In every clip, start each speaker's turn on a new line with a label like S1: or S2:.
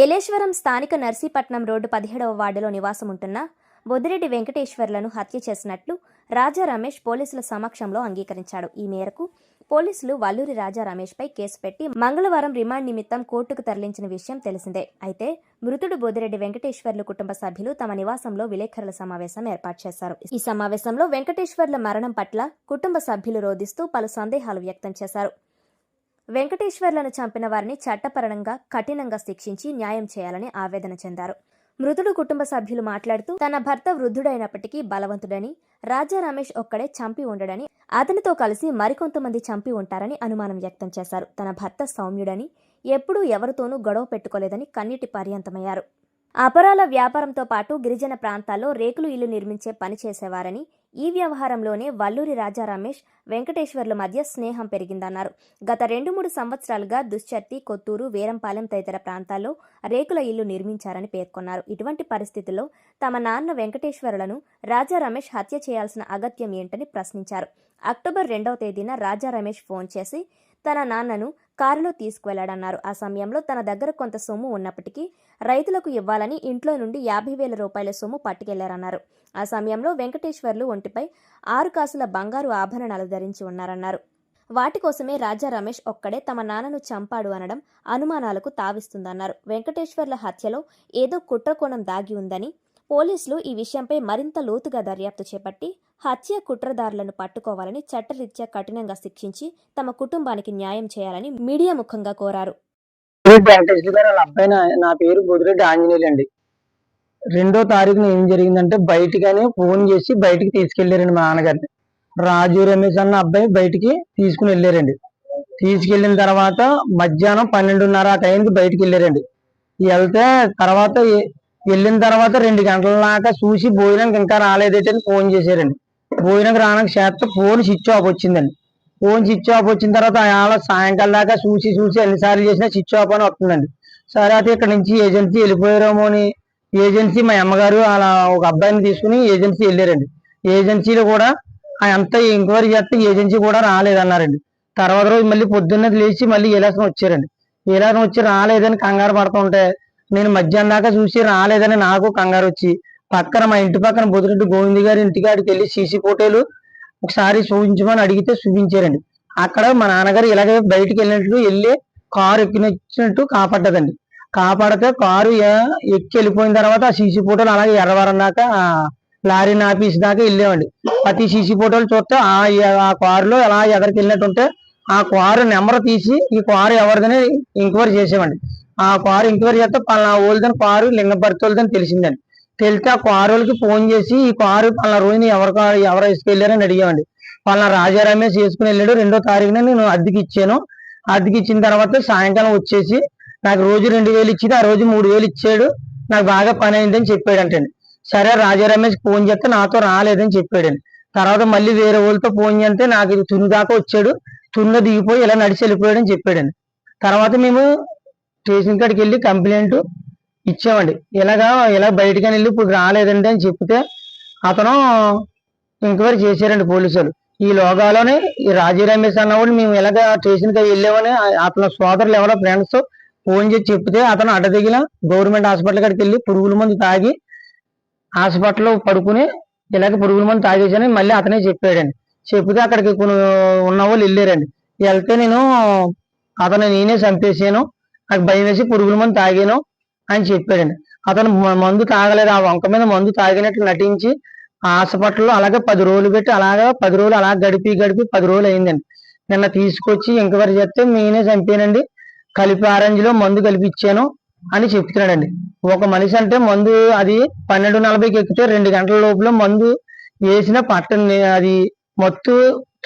S1: ఏలేశ్వరం స్థానిక నర్సీపట్నం రోడ్డు పదిహేడవ వార్డులో నివాసం ఉంటున్న బొద్దిరెడ్డి వెంకటేశ్వర్లను హత్య చేసినట్లు రాజా రమేష్ పోలీసుల సమక్షంలో అంగీకరించాడు. ఈ మేరకు పోలీసులు వల్లూరి రాజా రమేష్పై కేసు పెట్టి మంగళవారం రిమాండ్ నిమిత్తం కోర్టుకు తరలించిన విషయం తెలిసిందే. అయితే మృతుడు బోదిరెడ్డి వెంకటేశ్వర్లు కుటుంబ సభ్యులు తమ నివాసంలో విలేకరుల సమావేశం ఏర్పాటు చేశారు. ఈ సమావేశంలో వెంకటేశ్వర్ల మరణం పట్ల కుటుంబ సభ్యులు రోధిస్తూ పలు సందేహాలు వ్యక్తం చేశారు. వెంకటేశ్వర్లను చంపిన వారిని చట్టపరంగా కఠినంగా శిక్షించి న్యాయం చేయాలని ఆవేదన చెందారు. మృతుడు కుటుంబ సభ్యులు మాట్లాడుతూ తన భర్త వృద్ధుడైనప్పటికీ బలవంతుడని రాజా రమేష్ ఒక్కడే చంపి ఉండడని అతనితో కలిసి మరికొంతమంది చంపి ఉంటారని అనుమానం వ్యక్తం చేశారు. తన భర్త సౌమ్యుడని ఎప్పుడూ ఎవరితోనూ గొడవ పెట్టుకోలేదని కన్నీటి పర్యంతమయ్యారు. అపరాల వ్యాపారంతో పాటు గిరిజన ప్రాంతాల్లో రేకులు ఇల్లు నిర్మించే పని చేసేవారని ఈ వ్యవహారంలోనే వల్లూరి రాజా రమేష్ వెంకటేశ్వర్ల మధ్య స్నేహం పెరిగిందన్నారు. గత రెండు మూడు సంవత్సరాలుగా దుశ్చర్తి కొత్తూరు వేరంపాలెం తదితర ప్రాంతాల్లో రేకుల ఇల్లు నిర్మించారని పేర్కొన్నారు. ఇటువంటి పరిస్థితుల్లో తమ నాన్న వెంకటేశ్వరులను రాజా రమేష్ హత్య చేయాల్సిన అగత్యం ఏంటని ప్రశ్నించారు. అక్టోబర్ రెండవ తేదీన రాజా రమేష్ ఫోన్ చేసి తన నాన్నను కారులో తీసుకువెళ్ళాడన్నారు ఆ సమయంలో తన దగ్గర కొంత సొమ్ము ఉన్నప్పటికీ రైతులకు ఇవ్వాలని ఇంట్లో నుండి యాభై వేల రూపాయల సొమ్ము పట్టుకెళ్ళారన్నారు. ఆ సమయంలో వెంకటేశ్వర్లు ఒంటిపై ఆరు కాసుల బంగారు ఆభరణాలు ధరించి ఉన్నారన్నారు. వాటి కోసమే రాజా రమేష్ ఒక్కడే తమ నాన్నను చంపాడు అనడం అనుమానాలకు తావిస్తుందన్నారు. వెంకటేశ్వర్ల హత్యలో ఏదో కుట్రకోణం దాగి ఉందని పోలీసులు ఈ విషయంపై మరింత లోతుగా దర్యాప్తు చేపట్టి హత్య కుట్రదారులను పట్టుకోవాలని చట్టరీత్యా కఠినంగా శిక్షించి తమ కుటుంబానికి న్యాయం చేయాలని మీడియా ముఖంగా కోరారు.
S2: గారు వాళ్ళ అబ్బాయి నా- పేరు బొదిరెడ్డి ఆంజనేయులు అండి. రెండో తారీఖున ఏం జరిగిందంటే బయటగానే ఫోన్ చేసి బయటికి తీసుకెళ్ళారండి మా నాన్నగారిని. రాజు రమేష్ అన్న అబ్బాయి బయటికి తీసుకుని వెళ్ళారండి. తీసుకెళ్ళిన తర్వాత మధ్యాహ్నం పన్నెండున్నర ఆ టైంకి బయటికి వెళ్ళారండి. వెళ్తే తర్వాత వెళ్ళిన తర్వాత రెండు గంటల దాకా చూసి భోజనానికి ఇంకా రాలేదైతే అని ఫోన్ చేశారండి. భోజనానికి రావడానికి చేత ఫోన్ స్విచ్ ఆఫ్ వచ్చిందండి. ఫోన్ స్విచ్ ఆఫ్ వచ్చిన తర్వాత ఆయన సాయంకాలం దాకా చూసి చూసి ఎన్నిసార్లు చేసినా స్విచ్ ఆఫ్ అని వస్తుందండి. సరే అయితే ఇక్కడ నుంచి ఏజెన్సీ వెళ్ళిపోయారేమో అని ఏజెన్సీ మా అమ్మగారు అలా ఒక అబ్బాయిని తీసుకుని ఏజెన్సీ వెళ్ళారండి. ఏజెన్సీలో కూడా అంతా ఎంక్వైరీ చేస్తే ఏజెన్సీ కూడా రాలేదన్నారండి. తర్వాత రోజు మళ్ళీ పొద్దున్న లేచి మళ్ళీ ఏలాసం వచ్చారండి. ఏలాసం వచ్చి రాలేదని కంగారు పడుతుంటే నేను మధ్యాహ్నం దాకా చూసి రాలేదని నాకు కంగారు వచ్చి పక్కన మా ఇంటి పక్కన బుదిరెడ్డి గోవింద్ గారి ఇంటికాడికి వెళ్ళి సీసీ ఫోటోలు ఒకసారి చూపించమని అడిగితే చూపించారండి. అక్కడ మా నాన్నగారు ఇలాగే బయటికి వెళ్ళినట్లు వెళ్ళి కారు ఎక్కినట్టు కాపాడ్డదండి. కాపాడితే కారు ఎక్కి వెళ్ళిపోయిన తర్వాత ఆ సీసీ ఫోటోలు అలాగే ఎర్రవరం దాకా ఆ లారీ ఆఫీస్ దాకా వెళ్ళామండి ప్రతి సీసీ ఫోటోలు చూస్తే ఆ ఆ కారులో ఎలా ఎదరికి వెళ్ళినట్టుంటే ఆ కారు నెంబర్ తీసి ఈ కారు ఎవరిదని ఎంక్వైరీ చేసామండి ఆ కారు ఎంక్వైరీ చేస్తే పలానా ఓల్దని కారు లింగపరిచోల్దని తెలిసిందండి. తెలిస్తే ఆ కారు వాళ్ళకి ఫోన్ చేసి ఈ కారు పలానా రోజున ఎవరు ఎవరు వేసుకెళ్ళారని అడిగామండి పలానా రాజా రమేష్ వేసుకుని వెళ్ళాడు. రెండో తారీఖున నేను అద్దెకి ఇచ్చాను. అద్దెకి ఇచ్చిన తర్వాత సాయంకాలం వచ్చేసి నాకు రోజు రెండు వేలు ఇచ్చింది. ఆ రోజు మూడు వేలు ఇచ్చాడు. నాకు బాగా పని అయిందని చెప్పాడంటండి సరే రాజా రమేష్ ఫోన్ చేస్తే నాతో రాలేదని చెప్పాడండి తర్వాత మళ్ళీ వేరే వాళ్ళతో ఫోన్ చేస్తే నాకు ఇది తుని దాకా వచ్చాడు. తున్న దిగిపోయి ఇలా నడిచి వెళ్ళిపోయాడని చెప్పాడండి తర్వాత మేము స్టేషన్ కాడికి వెళ్ళి కంప్లైంట్ ఇచ్చామండి ఇలాగా ఇలా బయటకని వెళ్ళి ఇప్పుడు రాలేదండి అని చెప్తే అతను ఎంక్వైరీ చేశారండి పోలీసులు. ఈ లోగాలోనే ఈ రాజీ రమేష్ అన్నవాడు మేము ఇలాగ స్టేషన్కి వెళ్ళామని అతని సోదరులు ఎవరో ఫ్రెండ్స్ ఫోన్ చేసి చెప్తే అతను అడ్డదిగిన గవర్నమెంట్ హాస్పిటల్ కాడికి వెళ్ళి పురుగుల మందు తాగి హాస్పిటల్లో పడుకుని ఇలాగ పురుగుల మందు తాగేసని మళ్ళీ అతనే చెప్పాడండి. చెప్తే అక్కడికి కొన్ని ఉన్న వాళ్ళు వెళ్ళారండి. వెళ్తే నేను అతను నేనే చంపేసాను నాకు భయం వేసి పురుగుల మందు తాగాను. అని చెప్పాడండి. అతను మందు తాగలేదు. ఆ వంక మీద మందు తాగినట్లు నటించి హాస్పిటల్లో అలాగే పది రోజులు పెట్టి అలాగే పది రోజులు అలా గడిపి గడిపి పది రోజులు అయిందండి. నిన్న తీసుకొచ్చి ఎంక్వైరీ చేస్తే నేనే చంపానండి. కలిపి ఆరెంజ్లో మందు కలిపి ఇచ్చాను అని చెప్తున్నాడండి. ఒక మనిషి అంటే మందు అది పన్నెండు నలభైకి ఎక్కితే రెండు గంటల లోపల మందు వేసిన పట్టని అది మత్తు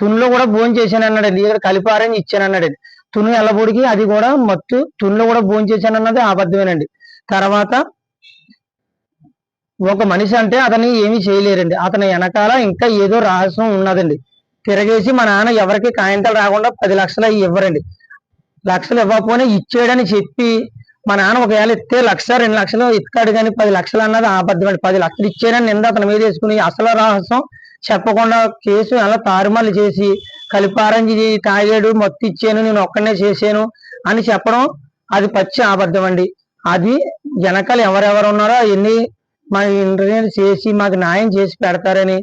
S2: తునులో కూడా భోజనం చేశాను అన్నాడండి ఇక్కడ కలిపి ఆరెంజ్ ఇచ్చాను అన్నాడండి తును ఎల్లబొడికి అది కూడా మత్తు తునిలో కూడా భోజనం చేశాను అన్నది అబద్ధమేనండి. తర్వాత ఒక మనిషి అంటే అతని ఏమి చేయలేరండి. అతని వెనకాల ఇంకా ఏదో రహస్యం ఉన్నదండి. తిరగేసి మా నాన్న ఎవరికి కాయంతలు రాకుండా పది లక్షలు అవి ఇవ్వరండి. లక్షలు ఇవ్వకపోయినా ఇచ్చాడని చెప్పి మా నాన్న ఒకవేళ ఇస్తే లక్ష రెండు లక్షలు ఇస్తాడు కానీ పది లక్షలు అన్నది ఆబద్ధమండి పది లక్షలు ఇచ్చాడని నింద అతని మీద వేసుకుని అసలు రహస్యం చెప్పకుండా కేసు అలా తారుమాలు చేసి కలిపారంజి తాగాడు మొత్తం ఇచ్చాను నేను ఒక్కడనే చేశాను అని చెప్పడం అది పచ్చి అబద్ధం అండి. అది వెనకాల ఎవరెవరు ఉన్నారో అవన్నీ మా ఇంటర్వ్యూ చేసి మాకు న్యాయం చేసి పెడతారని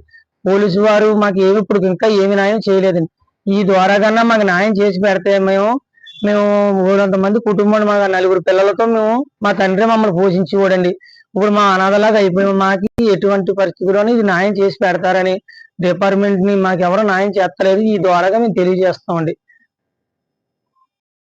S2: పోలీసు వారు మాకు ఏమి ఇప్పుడు ఇంకా ఏమి న్యాయం చేయలేదండి. ఈ ద్వారా కన్నా మాకు న్యాయం చేసి పెడితే మేము మేము మూడంత మంది కుటుంబం మా నలుగురు పిల్లలతో మేము మా తండ్రి మమ్మల్ని పోషించేవాడండి. ఇప్పుడు మా అనాథలాగా అయిపోయి మాకు ఎటువంటి పరిస్థితుల్లోనూ ఇది న్యాయం చేసి పెడతారని డిపార్ట్మెంట్ని మాకు ఎవరు న్యాయం చేస్తలేదు. ఈ ద్వారాగా మేము తెలియజేస్తామండి.